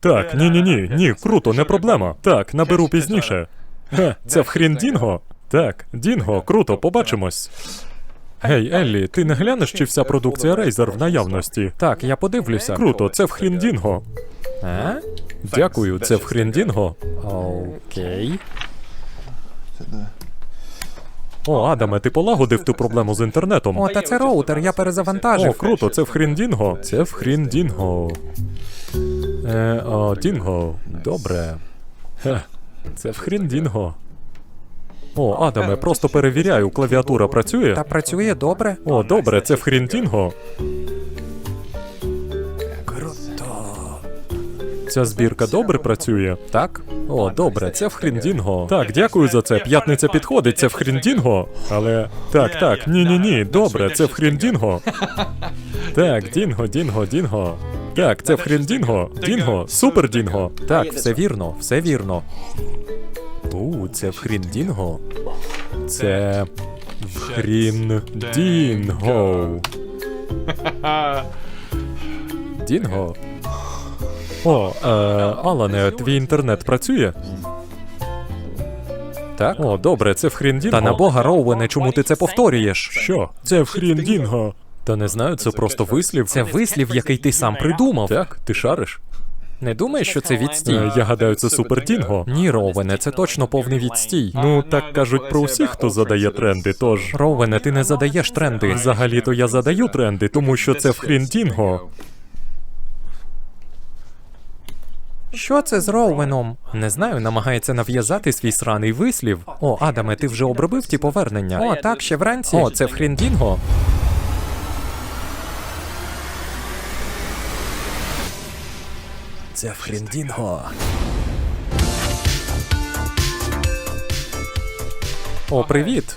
Так, ні, ні, ні, ні, круто, не проблема. Так, наберу пізніше. Ге, це в хрін Дінго? Так, Дінго, круто, побачимось. Гей, Еллі, ти не глянеш, чи вся продукція Razer в наявності? Так, я подивлюся. Круто, це в хрін Дінго. А? Дякую, це в хрін Дінго. Окей. О, Адаме, ти полагодив ту проблему з інтернетом. О, та це роутер, я перезавантажив. О, круто, це в хрін Дінго. Це в хрін Дінго. Е, о, Дінго. Добре. Хе, це в хрін Дінго. О, Адаме, просто перевіряю, клавіатура працює. Та працює добре. О, добре, це в хрін Дінго. Круто. Ця збірка добре працює. Так? О, добре, це в хріндінго. Так, дякую за це. П'ятниця підходить, це в хріндінго. Але. Так, так, ні, ні, ні, добре, це в хріндінго. Так, дінго, дінго, дінго. Так, це в хріндінго. Дінго, супер дінго. Так, все вірно, все вірно. У, це в хріндінго. Це в хріндінго. Дінго. О, е, Алане, твій інтернет працює? Так? О, добре, це в хріндінго. Та на бога, Роуене, чому ти це повторюєш? Що? Це в хріндінго. Та не знаю, це просто вислів. Це вислів, який ти сам придумав. Так, ти шариш? Не думаєш, що це відстій? Е, я гадаю, це супердінго. Ні, Роуене, це точно повний відстій. Ну, так кажуть про усіх, хто задає тренди, тож. Роуене, ти не задаєш тренди. Взагалі-то я задаю тренди, тому що це в хріндінго. Що це з Роуеном? Не знаю, намагається нав'язати свій сраний вислів. О, Адаме, ти вже обробив ті повернення? О, так, ще вранці. О, це в Хріндінго. Це в хріндінго. О, привіт.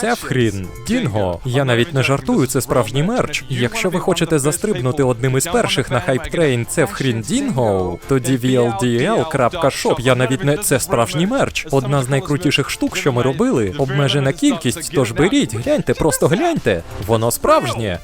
Це в хрін Дінго. Я навіть не жартую, це справжній мерч. Якщо ви хочете застрибнути одним із перших на хайптрейн це в хрін Дінго, тоді VLDL.shop, я навіть не це справжній мерч. Одна з найкрутіших штук, що ми робили. Обмежена кількість, тож беріть, гляньте, просто гляньте. Воно справжнє.